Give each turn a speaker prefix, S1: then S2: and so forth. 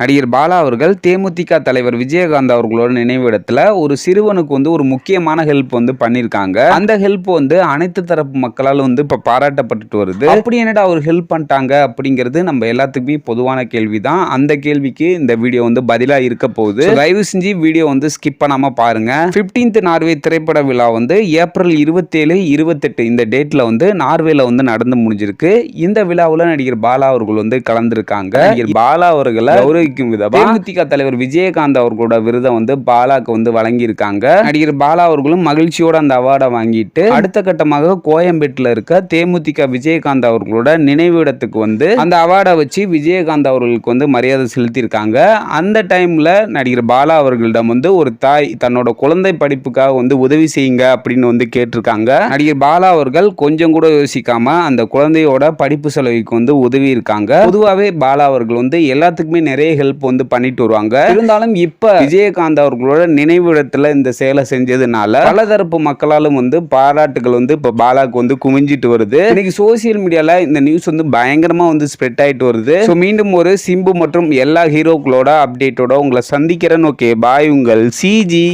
S1: நடிகர் பாலா அவர்கள் தேமுதிக தலைவர் விஜயகாந்த் அவர்களோட நினைவிடத்துல ஒரு சிறுவனுக்கு வந்து ஒரு முக்கியமான ஹெல்ப் வந்து பண்ணியிருக்காங்க அந்த ஹெல்ப் வந்து அனைத்து தரப்பு மக்களால் வந்து இப்ப பாராட்டப்பட்டுட்டு வருது. அப்படி என்னடா அவர் ஹெல்ப் பண்ணிட்டாங்க அப்படிங்கிறது நம்ம எல்லாத்துக்குமே பொதுவான கேள்விதான். அந்த கேள்விக்கு இந்த வீடியோ வந்து பதிலா இருக்க போகுது. தயவு செஞ்சு வீடியோ வந்து ஸ்கிப் பண்ணாம பாருங்க. 15th நார்வே திரைப்பட விழா வந்து ஏப்ரல் இருபத்தேழு இருபத்தெட்டு இந்த டேட்ல வந்து நார்வேல வந்து நடந்து முடிஞ்சிருக்கு. இந்த விழாவில் நடிகர் பாலா அவர்கள் வந்து கலந்துருக்காங்க. நடிகர் பாலா அவர்களை ஒரு நிர்வகிக்கும் விதமா தேமுதிக தலைவர் விஜயகாந்த் அவர்களோட விருதை வந்து பாலாக்கு வந்து வழங்கியிருக்காங்க. நடிகர் பாலா அவர்களும் மகிழ்ச்சியோட அந்த அவார்டை வாங்கிட்டு அடுத்த கட்டமாக கோயம்பேட்டில் இருக்க தேமுதிக விஜயகாந்த் அவர்களோட நினைவிடத்துக்கு வந்து அந்த அவார்டை வச்சு விஜயகாந்த் அவர்களுக்கு வந்து மரியாதை செலுத்தியிருக்காங்க. அந்த டைம்ல நடிகர் பாலா அவர்களிடம் வந்து ஒரு தாய் தன்னோட குழந்தை படிப்புக்காக வந்து உதவி செய்யுங்க அப்படின்னு வந்து கேட்டிருக்காங்க. நடிகர் பாலா அவர்கள் கொஞ்சம் கூட யோசிக்காம அந்த குழந்தையோட படிப்பு செலவுக்கு வந்து உதவி இருக்காங்க பொதுவாகவே பாலா அவர்கள் வந்து எல்லாத்துக்குமே நிறைய ஹெல்ப் வந்து பண்ணிட்டு வருவாங்க. இருந்தாலும் இப்ப விஜயகாந்த் அவர்களோட நினைவிடத்துல இந்த செயலை செஞ்சதுனால பலதரப்பு மக்களாலும் வந்து பாராட்டுகள் வந்து இப்ப பாலாக்கு வந்து குமிஞ்சிட்டு வருது. இன்னைக்கு சோசியல் மீடியால இந்த நியூஸ் வந்து பயங்கரமா வந்து ஸ்ப்ரெட் ஆயிட்டு வருது. ஸோ மீண்டும் ஒரு சிம்பு மற்றும் எல்லா ஹீரோக்களோட அப்டேட்டோட உங்களை சந்திக்கிறேன் ஓகே பாய் உங்கள் சிஜி